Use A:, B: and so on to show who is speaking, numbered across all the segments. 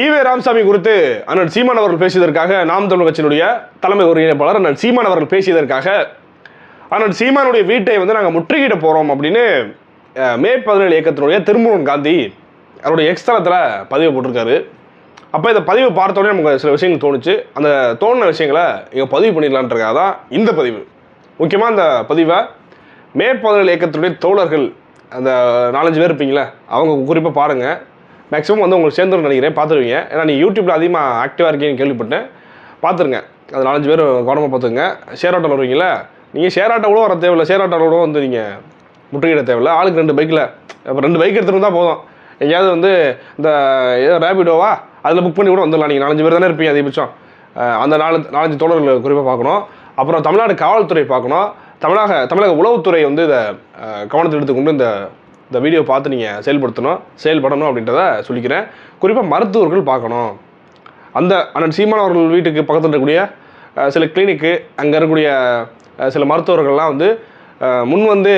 A: EV Ramasamy குறித்து அண்ணன் சீமான் அவர்கள் பேசியதற்காக நாம் தமிழ் கட்சியினுடைய தலைமை ஒருங்கிணைப்பாளர் அண்ணன் சீமான் அவர்கள் பேசியதற்காக அண்ணன் சீமானுடைய வீட்டை வந்து நாங்கள் முற்றுகையிட போகிறோம் அப்படின்னு மே பதினேழு இயக்கத்தினுடைய திருமுருகன் காந்தி அவருடைய எக்ஸ்தலத்தில் பதிவு போட்டிருக்காரு. அப்போ இந்த பதிவு பார்த்தோன்னே நமக்கு சில விஷயங்கள் தோணுச்சு. அந்த தோணுன விஷயங்களை இங்கே பதிவு பண்ணிடலான்றக்காக தான் இந்த பதிவு. முக்கியமாக அந்த பதிவை மே பதினேழு இயக்கத்தினுடைய தோழர்கள் அந்த நாலஞ்சு பேர் இருப்பீங்களே அவங்க குறிப்பாக பாருங்கள் மேக்ஸிமம் வந்து உங்களுக்கு சேர்ந்துருன்னு நினைக்கிறேன். பார்த்துருவீங்க. ஏன்னா நீ யூடியூப்பில் அதிகமாக ஆக்டிவாக இருக்கீங்கன்னு கேள்விப்பட்டேன். பார்த்துருங்க. அது நாலஞ்சு பேர் கவனமாக பார்த்துங்க ஷேர் ஆட்டோவில் வருவீங்களா நீங்கள் ஷேர் ஆட்டோ கூட வர தேவையில்ல. ஷேர் ஆட்டோ கூட வந்து நீங்கள் முற்றுகையிட தேவையில்ல. ஆளுக்கு ரெண்டு பைக்கில் இப்போ ரெண்டு பைக் எடுத்துகிட்டு வந்தால் போதும். எங்கேயாவது வந்து இந்த ஏதோ ரேபிடோவா அதில் புக் பண்ணி கூட வந்துடலாம். நீங்கள் நாலஞ்சு பேர் தானே இருப்பீங்க அதிகபட்சம். அந்த நாலு நாலஞ்சு தோழர்களை குறிப்பாக பார்க்கணும். அப்புறம் தமிழ்நாடு காவல்துறை பார்க்கணும். தமிழக தமிழக உளவுத்துறை வந்து இதை கவனத்தில் எடுத்துக்கொண்டு இந்த இந்த வீடியோ பார்த்து நீங்கள் செயல்படுத்தணும் செயல்படணும் அப்படின்றத சொல்லிக்கிறேன். குறிப்பாக மருத்துவர்கள் பார்க்கணும். அந்த அண்ணன் சீமான் அவர்கள் வீட்டுக்கு பக்கத்தில் இருக்கக்கூடிய சில கிளினிக்கு அங்கே இருக்கக்கூடிய சில மருத்துவர்கள்லாம் வந்து முன் வந்து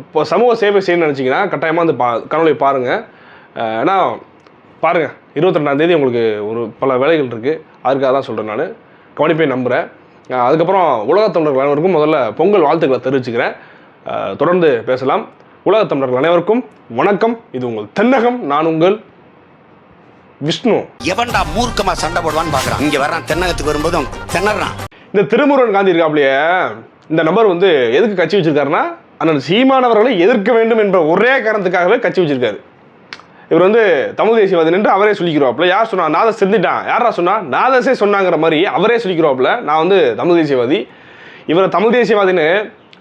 A: இப்போ சமூக சேவை செய்யணும்னு நினச்சிங்கன்னா கட்டாயமாக வந்து பா கனவுலை பாருங்கள் ஏன்னா பாருங்கள் இருபத்தி ரெண்டாந்தேதி உங்களுக்கு ஒரு பல வேலைகள் இருக்குது அதுக்காக தான் சொல்கிறேன் நான். கவனிப்பை நம்புகிறேன் அதுக்கப்புறம் உலகத் தமிழர்கள் அனைவருக்கும் முதல்ல பொங்கல் வாழ்த்துக்களை தெரிவிச்சுக்கிறேன். தொடர்ந்து பேசலாம். உலகத் தமிழர்கள் அனைவருக்கும் வணக்கம். இது உங்கள் தென்னகம் நான் உங்கள் விஷ்ணு.
B: எவன்டா மூர்க்கமா சண்டை போடுவான்னு பாக்குறான். இங்க வர்றான் தென்னகத்துக்கு வரும்போது அவன் திணறான்.
A: இந்த திருமுருகன் காந்தி இருக்காப்லையே இந்த நபர் வந்து எதுக்கு கட்சி வச்சிருக்காருன்னா அண்ணன் சீமானவர்களை எதிர்க்க வேண்டும் என்ற ஒரே காரணத்துக்காகவே கட்சி வச்சிருக்காரு. இவர் வந்து தமிழ் தேசியவாதி நின்று அவரே சொல்லிக்கிறாப்ல யார் சொன்னா நாதஸ் செஞ்சுட்டான் யாரா சொன்னா நாதஸே சொன்னாங்கிற மாதிரி அவரே சொல்லிக்கிறாப்ல நான் வந்து தமிழ் தேசியவாதி. இவரை தமிழ் தேசியவாதின்னு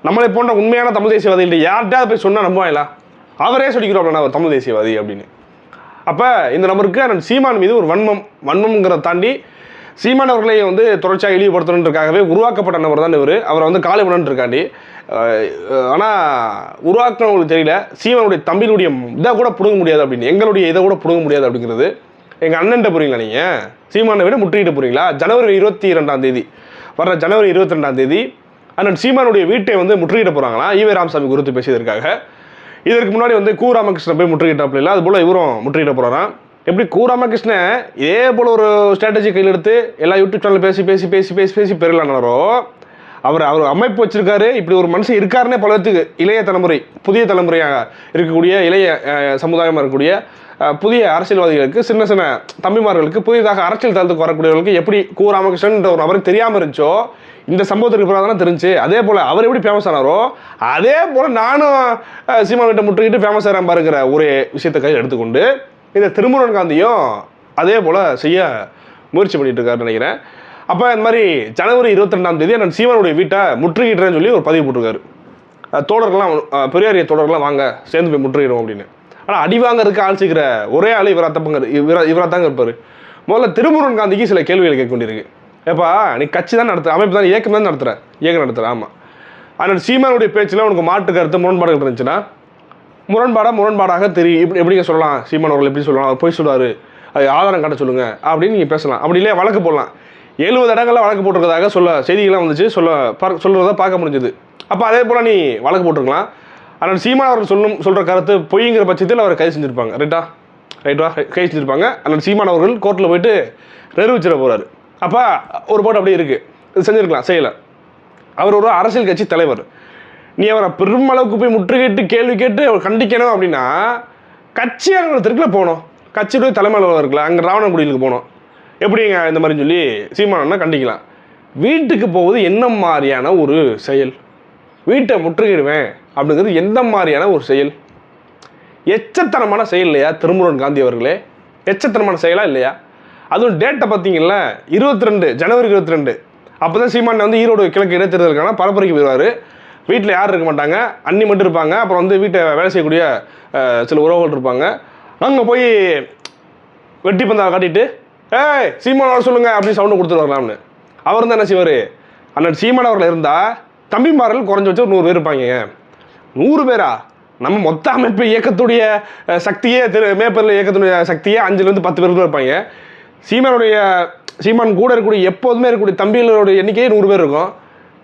A: நம்மளை போன்ற உண்மையான தமிழ் தேசியவாதிகிட்ட யார்கிட்டயாவது போய் சொன்னால் நம்புவாங்களா அவரே சொல்லிக்கிறோம் நான் தமிழ் தேசியவாதி அப்படின்னு. அப்போ இந்த நபருக்கு அண்ணன் சீமான் மீது ஒரு வன்மம் வன்மம்ங்கிறத தாண்டி சீமான் அவர்களை வந்து தொடர்ச்சியாக இழிவுபடுத்தணுன்றக்காகவே உருவாக்கப்பட்ட நபர் தான் இவர். அவரை வந்து காலை இருக்காண்டி ஆனால் உருவாக்குனவங்களுக்கு தெரியல சீமானுடைய தம்பியினுடைய இதை கூட பிடுங்க முடியாது அப்படின்னு எங்களுடைய இதை கூட பிடுங்க முடியாது அப்படிங்கிறது எங்கள் அண்ணன்ட்ட போகிறீங்களா நீங்கள் சீமானை விட முற்றுகிட்டு போகிறீங்களா ஜனவரி இருபத்தி ரெண்டாம் தேதி வர்ற ஜனவரி இருபத்தி ரெண்டாம் தேதி அண்ணன் சீமானுடைய வீட்டை வந்து முற்றுகிட போகிறாங்களா ஈவே ராமசாமி குறித்து பேசியதற்காக. இதற்கு முன்னாடி வந்து கு ராமகிருஷ்ணன் போய் முற்றுகிட்டாப்ல இல்லை அது போல் இவரும் முற்றுகிட போகிறாராம் எப்படி கு ராமகிருஷ்ணன் இதே போல் ஒரு ஸ்ட்ராட்டஜி கையில் எடுத்து எல்லா யூடியூப் சேனல் பேசி பேசி பேசி பேசி பேசி பெருளானாரோ அவர் அவர் அமைப்பு வச்சிருக்காரு. இப்படி ஒரு மனுஷன் இருக்காருன்னே பல பேத்துக்கு இளைய தலைமுறை புதிய தலைமுறையாக இருக்கக்கூடிய இளைய சமுதாயமாக இருக்கக்கூடிய புதிய அரசியல்வாதிகளுக்கு சின்ன சின்ன தம்பிமார்களுக்கு புதிதாக அரசியல் தளத்துக்கு வரக்கூடியவர்களுக்கு எப்படி கு ராமகிருஷ்ணன் ஒரு நபருக்கு தெரியாமல் இருந்துச்சோ இந்த சம்பவத்துக்கு பிறகு தானே தெரிஞ்சு அதே போல் அவர் எப்படி ஃபேமஸ் ஆனாரோ அதே போல் நானும் அஹ், சீமா வீட்டை முற்றுகிட்டு ஃபேமஸ் ஆகிறேன் பாருங்கிற ஒரு விஷயத்தை கையில் எடுத்துக்கொண்டு இந்த திருமுருகன் காந்தியும் அதே போல் செய்ய முயற்சி பண்ணிட்டு இருக்காருன்னு நினைக்கிறேன். அப்போ இந்த மாதிரி ஜனவரி இருபத்தி ரெண்டாம் தேதி நான் சீமானுடைய வீட்டை முற்றுகிட்டுறேன்னு சொல்லி ஒரு பதிவு போட்டிருக்காரு. தோழர்கள்லாம் பெரியாரிய தோழர்கள்லாம் வாங்க சேர்ந்து போய் முற்றுகிறோம் அப்படின்னு. ஆனால் அடி வாங்கறதுக்கு ஆழ்ச்சிக்கிற ஒரே ஆள் இவரா தப்பங்க இவரா இவராக தாங்க இருப்பார். முதல்ல திருமுருகன் காந்திக்கு சில கேள்விகள் கேட்க வேண்டியிருக்கு. ஏப்பா நீ கட்சி தான் நடத்துற அமைப்பு தான் இயக்கம் தான் நடத்துகிற இயக்கம் நடத்துகிற ஆமாம் ஆனால் சீமானுடைய பேச்சில் உனக்கு மாட்டு கருத்து முரண்பாடுகள் இருந்துச்சுன்னா முரண்பாடாக முரண்பாடாக தெரியும். இப்படி எப்படிங்க சொல்லலாம்? சீமான் அவர்கள் எப்படி சொல்லலாம்? அவர் போய் சொல்லுவார் அது ஆதாரம் காட்ட சொல்லுங்கள் அப்படின்னு நீங்கள் பேசலாம். அப்படி இல்லையா? வழக்கு போடலாம். எழுபது இடங்களில் வழக்கு போட்டிருக்கதாக சொல்ல செய்திகள்லாம் வந்துச்சு. சொல்ல பார்க்க சொல்கிறத பார்க்க முடிஞ்சது. அப்போ அதே போல் நீ வழக்கு போட்டிருக்கலாம். ஆனால் சீமான் அவர்கள் சொல்லும் சொல்கிற கருத்து பொய்ங்கிற பட்சத்தில் அவர் கைது செஞ்சுருப்பாங்க. ரைட்டா ரைட்டா கைது செஞ்சுருப்பாங்க. ஆனால் சீமான் அவர்கள் கோர்ட்டில் போயிட்டு நிரூபிச்சிட போகிறாரு அப்போ ஒரு போட்டு அப்படியே இருக்குது இது செஞ்சுருக்கலாம் செய்யலை அவர் ஒரு அரசியல் கட்சி தலைவர். நீ அவரை பெருமளவுக்கு போய் முற்றுகையிட்டு கேள்வி கேட்டு அவர் கண்டிக்கணும் அப்படின்னா கட்சி அலுவலகத்திற்குள்ள போகணும். கட்சியுடைய தலைமையில் இருக்கலாம் இருக்குல்ல அங்கே ராவணங்குடியிலுக்கு போகணும். எப்படிங்க இந்த மாதிரி சொல்லி சீமானம்னா கண்டிக்கலாம். வீட்டுக்கு போவது என்ன மாதிரியான ஒரு செயல்? வீட்டை முற்றுகிடுவேன் அப்படிங்கிறது எந்த மாதிரியான ஒரு செயல்? எச்சத்தனமான செயல் இல்லையா திருமுருகன் காந்தி அவர்களே? எச்சத்தனமான செயலா இல்லையா? அதுவும் டேட்டை பார்த்தீங்கல்ல இருபத்தி ரெண்டு ஜனவரி இருபத்தி ரெண்டு அப்போ தான் சீமான் வந்து ஈரோடு கிழக்கு இடைத்தேர்தலுக்கான பரப்புரைக்கு போயிடுவார். வீட்டில் யாரும் இருக்க மாட்டாங்க. அண்ணி மட்டும் இருப்பாங்க. அப்புறம் வந்து வீட்டை வேலை செய்யக்கூடிய சில உறவுகள் இருப்பாங்க. அங்கே போய் வெட்டி பந்தா காட்டிட்டு ஏய் சீமான் வர சொல்லுங்க அப்படின்னு சவுண்டு கொடுத்துட்டு வரலாம்னு அவர் தான் என்ன செய்வார்? அண்ணன் சீமான் அவர்கள் இருந்தால் தம்பிமார்கள் குறைஞ்ச வச்சு ஒரு நூறு பேர் இருப்பாங்க. நூறு பேரா? நம்ம மொத்த அமைப்பு இயக்கத்துடைய சக்தியே திரு மேப்பரில் இயக்கத்துடைய சக்தியே அஞ்சுலேருந்து பத்து பேர் தான் இருப்பாங்க. சீமானுடைய சீமான் கூட இருக்கக்கூடிய எப்போதுமே இருக்கக்கூடிய தம்பிகளுடைய எண்ணிக்கையே நூறு பேர் இருக்கும்.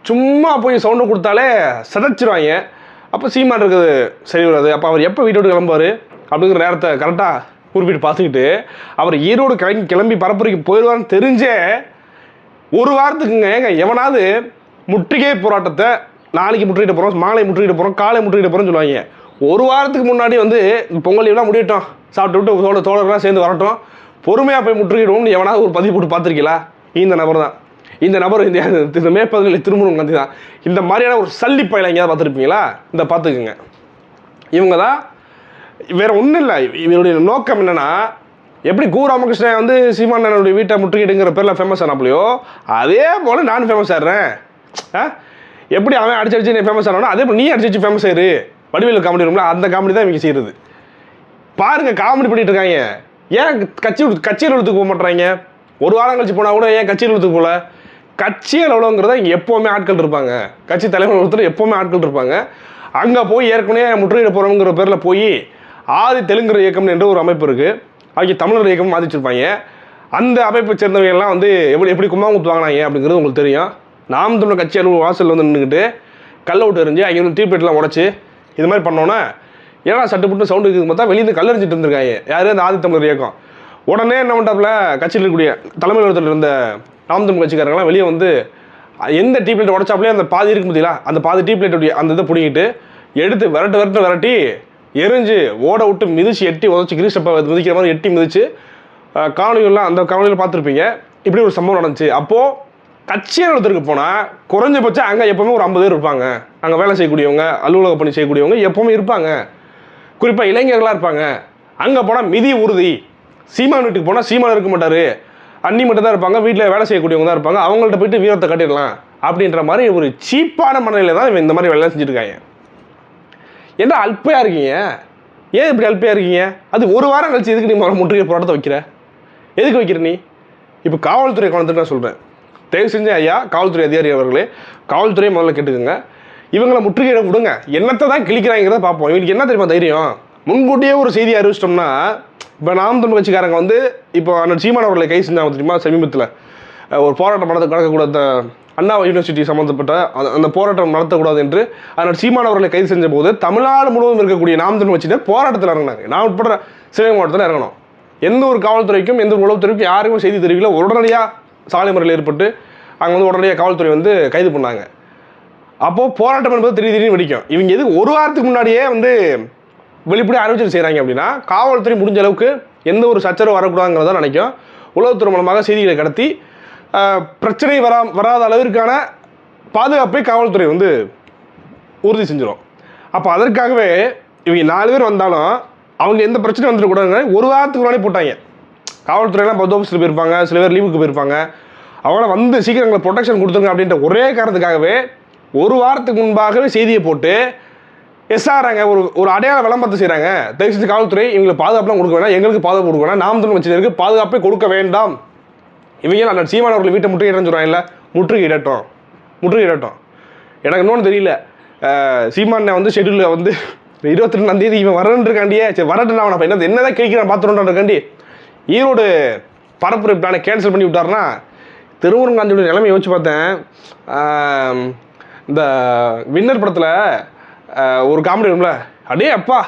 A: சும்மா போய் சவுண்டு கொடுத்தாலே சதைச்சிருவாங்க. அப்போ சீமான் இருக்குது சரி வராது அப்போ அவர் எப்போ வீட்டை விட்டு கிளம்புவார்? அப்படிங்கிற நேரத்தை கரெக்டாக குறிப்பிட்டு பார்த்துக்கிட்டு அவர் ஈரோடு கிளம்பி கிளம்பி பரப்புரைக்கு போயிடுவான்னு தெரிஞ்சே ஒரு வாரத்துக்குங்க ஏங்க எவனாவது முற்றுகை போராட்டத்தை நாளைக்கு முற்றுகிட்டு போகிறோம் மாலை முற்றுகிட்டு போகிறோம் காலை முற்றுகிட்டு போகிறோம்னு சொல்லுவாங்க. ஒரு வாரத்துக்கு முன்னாடி வந்து பொங்கல் லீவ்லாம் முடியட்டும். சாப்பிட்டு விட்டு தோழ தோழர்கள்லாம் சேர்ந்து வரட்டும். பொறுமையாக போய் முற்றுகிடுவோம்னு எவனாவது ஒரு பதிவு போட்டு பார்த்துருக்கீங்களா? இந்த நபர் தான் இந்த நபர் இந்த இந்த மேற்பதில் திருமணம் கந்தி தான். இந்த மாதிரியான ஒரு சல்லி பயில எங்கேயாவது பார்த்துருப்பீங்களா? இந்த பார்த்துக்குங்க. இவங்க தான் வேறு ஒன்றும் இல்லை. இவருடைய நோக்கம் என்னென்னா எப்படி கு ராமகிருஷ்ணன் வந்து சீமானனுடைய வீட்டை முற்றுகிடுங்கிற பேரில் ஃபேமஸ் ஆனாப்லையோ அதே போல் நான் ஃபேமஸ் ஆடுறேன் ஆ? எப்படி அவன் அடிச்சு அடிச்சு நீ ஃபேமஸ் ஆனானோ அதே போல் நீ அடிச்சு அடிச்சு ஃபேமஸ் ஆயிரு. வடிவேலு காமெடி ரூம்ல அந்த காமெடி தான் இவங்க செய்கிறது பாருங்க காமெடி பண்ணிட்டு இருக்காங்க. ஏன் கட்சி கட்சியில் இழுத்துக்கு போக மாட்டுறாங்க? ஒரு வாரம் கழிச்சு போனால் கூட ஏன் கட்சியில் இழுத்துக்கு போகல? கட்சியில் எவ்வளோங்கிறத இங்கே எப்போவுமே ஆட்கள் இருப்பாங்க. கட்சி தலைவர் ஒருத்தர் எப்போவுமே ஆட்கள் இருப்பாங்க. அங்கே போய் ஏற்கனவே முற்றுகையிட போகிறோங்கிற பேரில் போய் ஆதி தெலுங்கர் இயக்கம் என்ற ஒரு அமைப்பு இருக்குது அவங்க தமிழர் இயக்கம் ஆதிச்சிருப்பாங்க அந்த அமைப்பை சேர்ந்தவங்கெல்லாம் வந்து எப்படி எப்படி கும்மாங்குத்து வாங்கினாங்க அப்படிங்கிறது உங்களுக்கு தெரியும். நாம் தமிழர் கட்சி அலுவலக வாசலில் வந்து நின்றுக்கிட்டு கல்லை விட்டு எறிஞ்சு அங்கே வந்து தீப்பெட்டிலாம் உடச்சி இது மாதிரி பண்ணோன்னே ஏன்னா சட்டு புட்டு சவுண்டு இருக்குது பார்த்தா வெளியே கல்லறிஞ்சிட்டு இருந்திருக்காங்க. யார்? அந்த ஆதித்தமிழர் இயக்கம். உடனே என்ன பண்ணாப்புல கட்சியில் இருக்கக்கூடிய தலைமை ஒருத்தர் இருந்த நாம் கட்சிக்காரங்களாம் வெளியே வந்து எந்த டீ பிளேட் உடச்சாப்லேயே அந்த பாதி இருக்கு பார்த்தீங்களா அந்த பாதி டீ பிளேட்டுடைய அந்த இதை பிடிங்கிட்டு எடுத்து விரட்டு விரட்டு விரட்டி எரிஞ்சு ஓட விட்டு மிதிச்சு எட்டி உதச்சி கிரீஷப்பை மிதிக்கிற மாதிரி எட்டி மிதிச்சு அஹ், அந்த காணொலியில் பார்த்துருப்பீங்க. இப்படி ஒரு சம்பவம் நடந்துச்சு. அப்போது கட்சி அலுவலகத்திற்கு போனால் குறைஞ்சபட்சம் அங்கே எப்போவுமே ஒரு ஐம்பது பேர் இருப்பாங்க. அங்கே வேலை செய்யக்கூடியவங்க அலுவலக பணி செய்யக்கூடியவங்க எப்போவுமே இருப்பாங்க. குறிப்பாக இளைஞர்களாக இருப்பாங்க. அங்கே போனால் மிதி உறுதி. சீமான் வீட்டுக்கு போனால் சீமான் இருக்க மாட்டார். அண்ணி மட்டும் தான் இருப்பாங்க. வீட்டில் வேலை செய்யக்கூடியவங்க தான் இருப்பாங்க. அவங்கள்ட்ட போயிட்டு வீரத்தை கட்டிடலாம். அப்படின்ற மாதிரி ஒரு சீப்பான மனநிலையில் தான் இவன் இந்த மாதிரி வேலை செஞ்சுருக்காங்க என்ன அல்பையாக இருக்கீங்க? ஏன் இப்படி அல்பையாக இருக்கீங்க? அது ஒரு வாரம் கழிச்சு எதுக்கு நீ முதல்ல முற்றுகை போராட்டத்தை வைக்கிற? எதுக்கு வைக்கிற நீ? இப்போ காவல்துறை குழந்தைட்டு நான் சொல்கிறேன் தயவு செஞ்சு ஐயா காவல்துறை அதிகாரி அவர்களே காவல்துறையை முதல்ல கேட்டுக்கோங்க. இவங்களை முற்றுகையிட விடுங்க. என்னத்தை தான் கிழிக்கிறாங்கிறத பார்ப்போம். இவங்களுக்கு என்ன தெரியுமா தைரியம்? முன்கூட்டியே ஒரு செய்தி அறிவிச்சிட்டோம்னா இப்போ நாம் தமிழ் கட்சிக்காரங்க வந்து இப்போ அண்ணன் சீமான் அவர்களை கை செஞ்சாங்க தெரியுமா? சமீபத்தில். ஒரு போராட்டம் நடத்த நடக்கக்கூடாத அண்ணா யூனிவர்சிட்டி சம்மந்தப்பட்ட அந்த- அந்த போராட்டம் நடத்தக்கூடாது என்று அதனால் சீமான் அவர்களை கைது செஞ்ச போது தமிழ்நாடு முழுவதும் இருக்கக்கூடிய நாம் தமிழ் கட்சியினர் போராட்டத்தில் இறங்கினாங்க. நான் உட்பட சிவகங்கை மாவட்டத்தில் இறங்கணும். எந்த ஒரு காவல்துறைக்கும் எந்த ஒரு உளவுத்துறைக்கும் யாருக்கும் செய்தி தெரிவிக்கல. உடனடியாக சாலை முறையில் ஏற்பட்டு அங்கே வந்து உடனடியாக காவல்துறை வந்து கைது பண்ணாங்க. அப்போது போராட்டம் என்பது திடீர் திடீர்னு வெடிக்கும். இவங்க எது ஒரு வாரத்துக்கு முன்னாடியே வந்து வெளிப்படையாக அறிவிச்சல் செய்கிறாங்க அப்படின்னா காவல்துறை முடிஞ்ச அளவுக்கு எந்த ஒரு சச்சரவு வரக்கூடாதுங்கிறத நினைக்கும். உளவுத்துறை மூலமாக செய்திகளை கடத்தி பிரச்சனை வரா வராத அளவிற்கான பாதுகாப்பை காவல்துறை வந்து உறுதி செஞ்சிடும் அப்போ அதற்காகவே இவங்க நாலு பேர் வந்தாலும் அவங்க எந்த பிரச்சனையும் வந்துடக்கூடாதுங்க ஒரு வாரத்துக்கு முன்னாடி போட்டாங்க. காவல்துறையெல்லாம் பந்தோபஸ்தில் போயிருப்பாங்க சில பேர் லீவுக்கு போயிருப்பாங்க. அவங்கள வந்து சீக்கிரம் எங்களுக்கு ப்ரொடெக்ஷன் கொடுத்துருங்க அப்படின்ற ஒரே காரணத்துக்காகவே ஒரு வாரத்துக்கு முன்பாகவே செய்தியை போட்டு எஸ்ஆர்ங்க ஒரு ஒரு அடையாள விளம்பரத்தை செய்கிறாங்க தயவு செஞ்சு காவல்துறை இவங்களுக்கு பாதுகாப்புலாம் கொடுக்க வேணாம். எங்களுக்கு பாதுகாப்பு கொடுக்க வேணாம். நாம் தமிழ் கட்சியினருக்கு பாதுகாப்பே கொடுக்க வேண்டாம். இவங்க நான் சீமான அவர்கள் வீட்டை முற்றுகையிடன்னு சொல்கிறாங்கல்ல முற்றுகையிடட்டும் முற்றுகையிடட்டும் எனக்கு இன்னொன்று தெரியல. அஹ், சீமானை வந்து ஷெட்யூலில் வந்து இருபத்தி ரெண்டாம் தேதி இவன் வரன்றிருக்காண்டியே சரி வரட்டு நான் அவனை என்ன என்னதான் கேட்கிறான் பார்த்துருக்காண்டி ஈரோடு பரப்புரை பிளானை கேன்சல் பண்ணி விட்டாருன்னா திருமுருகாந்தியோட நிலைமை யோசிச்சு பார்த்தேன். இந்த வின்னர் படத்தில் ஒரு காமெடி வரும்ல? அடே அப்பா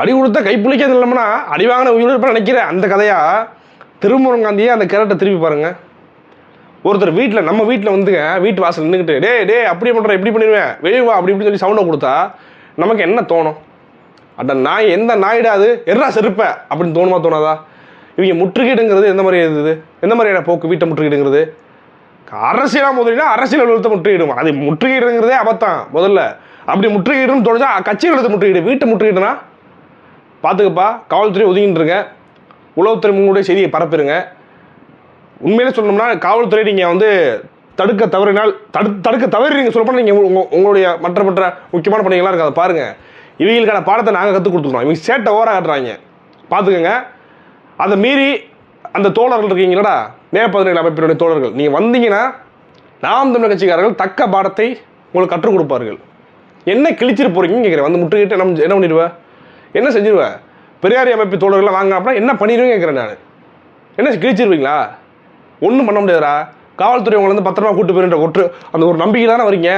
A: அடி கொடுத்தா கை கைப்புளிக்காது இல்லைம்னா அடி வாங்கின உயிரிழப்பாக நினைக்கிறேன். அந்த கதையாக திருமுருங்காந்தியே அந்த கேரக்டர் திருப்பி பாருங்க. ஒருத்தர் வீட்டில் நம்ம வீட்டில் வந்துங்க வீட்டு வாசல் நின்றுக்கிட்டு டே டே அப்படி பண்ணுறேன் இப்படி பண்ணிடுவேன். வெளியே வா அப்படி இப்படின்னு சொல்லி சவுண்டை கொடுத்தா நமக்கு என்ன தோணும்? அட நாய் எந்த நாயிடாது எர்ரா செருப்ப அப்படின்னு தோணுமா தோணாதா? இவங்க முற்றுகீடுங்கிறது எந்த மாதிரி இருந்தது எந்த மாதிரியான போக்கு வீட்டை முற்றுகீடுங்கிறது? அரசியலாக முதலினா அரசியல் அலுவலகத்தை முற்றுகையிடும் அது முற்றுகிடுங்கிறதே அபத்தம் முதல்ல. அப்படி முற்றுகிடுன்னு தோணுச்சா கட்சி அலுவலகத்தை முற்றுகையிடு. வீட்டை முற்றுகிடுனா பார்த்துக்கப்பா காவல்துறை ஒதுங்கிட்டுருங்க உளவுத்துறை முன்னுடைய செய்தியை பரப்பிடுங்க உண்மையிலே சொல்லணும்னா காவல்துறை நீங்கள் வந்து தடுக்க தவறினால் தடு தடுக்க தவறி சொல்லப்போனால் நீங்கள் உங்கள் உங்களுடைய மற்ற மற்ற முக்கியமான பணிகள்லாம் இருக்குது அதை பாருங்கள் இவங்களுக்கான பாடத்தை நாங்கள் கற்றுக் கொடுத்துருக்கோம் இவங்க சேட்டை ஓர காட்டுறாங்க. பார்த்துக்கோங்க அதை மீறி அந்த தோழர்கள் இருக்கீங்களடா மே பதினேழு அமைப்பினுடைய தோழர்கள். நீங்கள் வந்தீங்கன்னா நாம் தமிழர் கட்சிக்காரர்கள் தக்க பாடத்தை உங்களுக்கு கற்றுக் கொடுப்பார்கள். என்ன கிழிச்சிட்டு போகிறீங்கன்னு கேட்குறேன். வந்து முற்றுகிட்டு என்ன என்ன பண்ணிடுவேன் என்ன செஞ்சிருவ? பெரியாரி அமைப்பு தோழர்கள்லாம் வாங்க அப்படின்னா என்ன பண்ணிடுவேன் கேட்குறேன் நான். என்ன கிழிச்சிருவீங்களா? ஒன்றும் பண்ண முடியாதுடா. காவல்துறை உங்களை வந்து பத்திரமா கூட்டு போயிருன்ற ஒற்று அந்த ஒரு நம்பிக்கை தானே வரீங்க.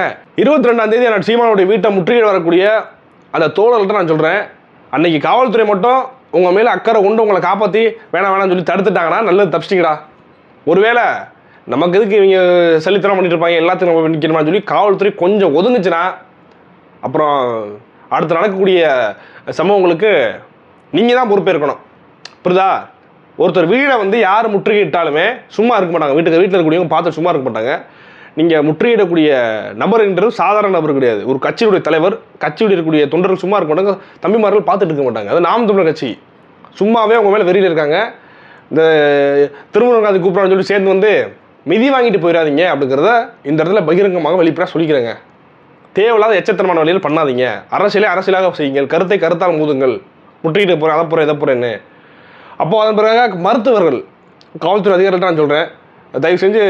A: இருபத்தி ரெண்டாம் தேதி நான் சீமானுடைய வீட்டை முற்றுகையிட வரக்கூடிய அந்த தோழர்கள்ட்ட நான் சொல்கிறேன் அன்னைக்கு காவல்துறை மட்டும் உங்கள் மேலே அக்கறை கொண்டு உங்களை காப்பாற்றி வேணாம் வேணாம்னு சொல்லி தடுத்துட்டாங்கன்னா நல்லது தப்பிச்சிட்டிங்கடா. ஒருவேளை நமக்கு எதுக்கு இவங்க செல்லித்தனம் பண்ணிட்டு இருப்பாங்க எல்லாத்தையும் நம்ம நிற்கணுமான்னு சொல்லி காவல்துறை கொஞ்சம் ஒதுங்குச்சுன்னா அப்புறம் அடுத்து நடக்கக்கூடிய சம்பவங்களுக்கு நீங்கள் தான் பொறுப்பேற்கணும். புரியுதா ஒருத்தர் வீடை வந்து யார் முற்றுகையிட்டாலுமே சும்மா இருக்க மாட்டாங்க. வீட்டுக்கு வீட்டில் இருக்கக்கூடியவங்க பார்த்து சும்மா இருக்க மாட்டாங்க. நீங்கள் முற்றுகையிடக்கூடிய நபர்ன்றது சாதாரண நபர் கிடையாது. ஒரு கட்சியுடைய தலைவர் கட்சியுடைய இருக்கக்கூடிய தொண்டர்கள் சும்மா இருக்க மாட்டாங்க தம்பிமார்கள் பார்த்துட்டு இருக்க மாட்டாங்க. அது நாம் தமிழர் கட்சி. சும்மாவே அவங்க மேலே வெறியில் இருக்காங்க. இந்த திருமுருகாதி கூப்பிட்றான்னு சொல்லி சேர்ந்து வந்து மிதி வாங்கிட்டு போயிடாதீங்க அப்படிங்கிறத இந்த இடத்துல பகிரங்கமாக வெளிப்படையாக சொல்லிக்கிறேங்க. தேவையில்லாத எச்சத்தனமான வழியில் பண்ணாதீங்க. அரசியலே அரசியலாக செய்யுங்கள். கருத்தை கருத்தால் மூதுங்கள். முற்றுகிட்டு போகிறேன் அதை போகிறேன் இதை போகிறேன்னு அப்போது அதன் பிறகு மருத்துவர்கள் காவல்துறை அதிகாரிகள் நான் சொல்கிறேன் தயவு செஞ்சு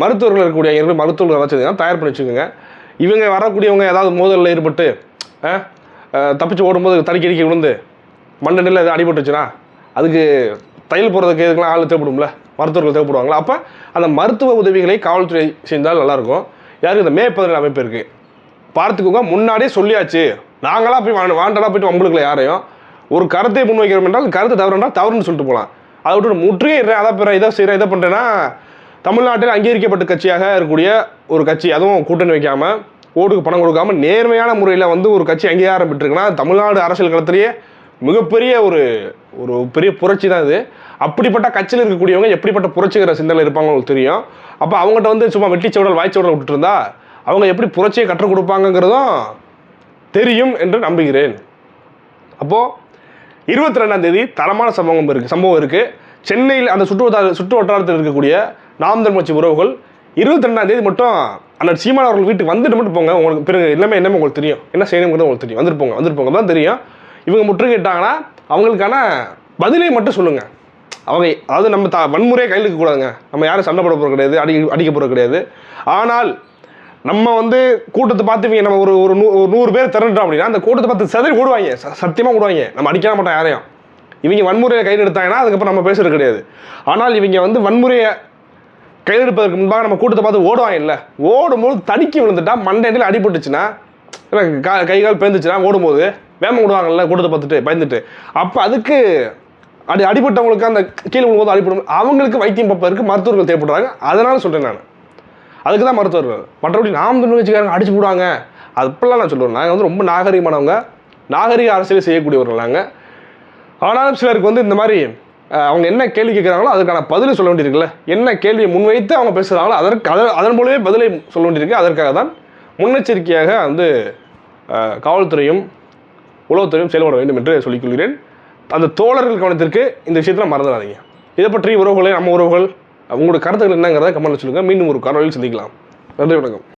A: மருத்துவர்கள் இருக்கக்கூடிய இரண்டு மருத்துவர்கள் வச்சுருந்தீங்கன்னா தயார் பண்ணி வச்சுக்கோங்க. இவங்க வரக்கூடியவங்க ஏதாவது மோதலில் ஈடுபட்டு ஆ, தப்பிச்சு ஓடும்போது தடுக்கி அடிக்க விழுந்து மண்ணெண்ணில் எதாவது அடிபட்டுச்சுன்னா அதுக்கு தையல் போடுறதுக்கு எதுக்கெல்லாம் ஆள் தேவைப்படும்ல? மருத்துவர்கள் தேவைப்படுவாங்களா? அப்போ அந்த மருத்துவ உதவிகளை காவல்துறை செஞ்சால் நல்லாயிருக்கும். யாருக்கு? இந்த மே பதினேழு அமைப்பு இருக்குது பார்த்துக்கோங்க முன்னாடியே சொல்லியாச்சு. நாங்களாம் போய் வாண்ட வாண்டடாக போயிட்டு வம்பளுக்கல யாரையும். ஒரு கருத்தை முன்வைக்கிறோம் என்றால் கருத்து தவறு என்றால் தவறுன்னு சொல்லிட்டு போகலாம். அதை விட்டு முற்றுகையிடுறேன் அதை பிற இதை செய்கிறேன் இதை பண்ணுறேன்னா தமிழ்நாட்டில் அங்கீகரிக்கப்பட்ட கட்சியாக இருக்கக்கூடிய ஒரு கட்சி அதுவும் கூட்டணி வைக்காமல் ஓட்டுக்கு பணம் கொடுக்காம நேர்மையான முறையில் வந்து ஒரு கட்சி அங்கீகாரம் பெற்றிருக்குன்னா தமிழ்நாடு அரசியல் களத்திலேயே மிகப்பெரிய ஒரு ஒரு பெரிய புரட்சி தான் இது. அப்படிப்பட்ட கட்சியில் இருக்கக்கூடியவங்க எப்படிப்பட்ட புரட்சிகர சிந்தனை இருப்பாங்க உங்களுக்கு தெரியும். அப்போ அவங்ககிட்ட வந்து சும்மா வெட்டி சவுடல் வாய்ச்சவுடல் விட்டுட்டு இருந்தா அவங்க எப்படி புரட்சியை கற்றுக் கொடுப்பாங்கங்கிறதும் தெரியும் என்று நம்புகிறேன். அப்போது இருபத்தி ரெண்டாம் தேதி தரமான சம்பவம் இருக்குது சம்பவம் இருக்குது சென்னையில் அந்த சுற்று வட்டார சுற்று வட்டாரத்தில் இருக்கக்கூடிய நாம் தர்மச்சி உறவுகள் இருபத்தி ரெண்டாம் தேதி மட்டும் அந்த சீமான் அவர்கள் வீட்டுக்கு வந்துட்டு மட்டும் போங்க. உங்களுக்கு பிறகு எல்லாமே என்னமே உங்களுக்கு தெரியும். என்ன செய்யணுங்கிறது உங்களுக்கு தெரியும். வந்துட்டு போங்க வந்துட்டு போங்க. தான் தெரியும். இவங்க முற்றுகையிட்டாங்கன்னா அவங்களுக்கான பதிலை மட்டும் சொல்லுங்கள் அவங்க அதாவது நம்ம த வன்முறையை கையில் இருக்கக்கூடாதுங்க நம்ம யாரும் சண்டை போட போகிறது கிடையாது அடி அடிக்க போகிறது கிடையாது. ஆனால் நம்ம வந்து கூட்டத்தை பார்த்து இவங்க நம்ம ஒரு ஒரு நூ ஒரு நூறு பேர் திரண்டுட்டோம் அப்படின்னா அந்த கூட்டத்தை பார்த்து சதறி ஓடுவாங்க. ச சத்தியமாக கூடுவாங்க நம்ம அடிக்க மாட்டோம் யாரையும். இவங்க வன்முறையை கையில் எடுத்தாங்கன்னா அதுக்கப்புறம் நம்ம பேசுறது கிடையாது. ஆனால் இவங்க வந்து வன்முறையை கையில் எடுப்பதற்கு முன்பாக நம்ம கூட்டத்தை பார்த்து ஓடுவாங்க இல்லை ஓடும்போது தடுக்கி விழுந்துட்டா மண்டையில் அடிபட்டுச்சுன்னா இல்லை கை கால் பேந்துச்சுன்னா ஓடும்போது வேமம் விடுவாங்கல்ல கூட்டத்தை பார்த்துட்டு பயந்துட்டு. அப்போ அதுக்கு அடி அடிபட்டவங்களுக்கு அந்த கீழே விழும்போது அடிபடும். அவங்களுக்கு வைத்தியம் பார்ப்பதற்கு மருத்துவர்கள் தேவைப்படுறாங்க. அதனால சொல்கிறேன் நான். அதுக்கு தான் மருத்துவர்கள் மற்றபடி நாம் தமிழ் கட்சிக்காரங்க அடிச்சு போடுவாங்க. அப்படிலாம் நான் சொல்லுவேன். நாங்கள் வந்து ரொம்ப நாகரிகமானவங்க. நாகரிக அரசியல் செய்யக்கூடியவர்கள் நாங்கள் ஆனாலும் சிலருக்கு வந்து இந்த மாதிரி அவங்க என்ன கேள்வி கேட்குறாங்களோ அதுக்கான பதிலை சொல்ல வேண்டியிருக்குல்ல. என்ன கேள்வியை முன்வைத்து அவங்க பேசுகிறாங்களோ அதற்கு அதன் அதன் மூலமே பதிலை சொல்ல வேண்டியிருக்கு. அதற்காக தான் முன்னெச்சரிக்கையாக வந்து காவல்துறையும் உளவுத்துறையும் செயல்பட வேண்டும் என்று சொல்லிக்கொள்கிறேன். அந்த தோழர்கள் கவனத்திற்கு இந்த விஷயத்தில் மறந்துடாதீங்க. இதை பற்றி உறவுகளை நம்ம உறவுகள் உங்களோட கருத்துக்கள் என்னங்கிறத கமெண்ட்ல சொல்லுங்கள் மீண்டும் ஒரு காணொலியில் சந்திக்கலாம். நன்றி வணக்கம்.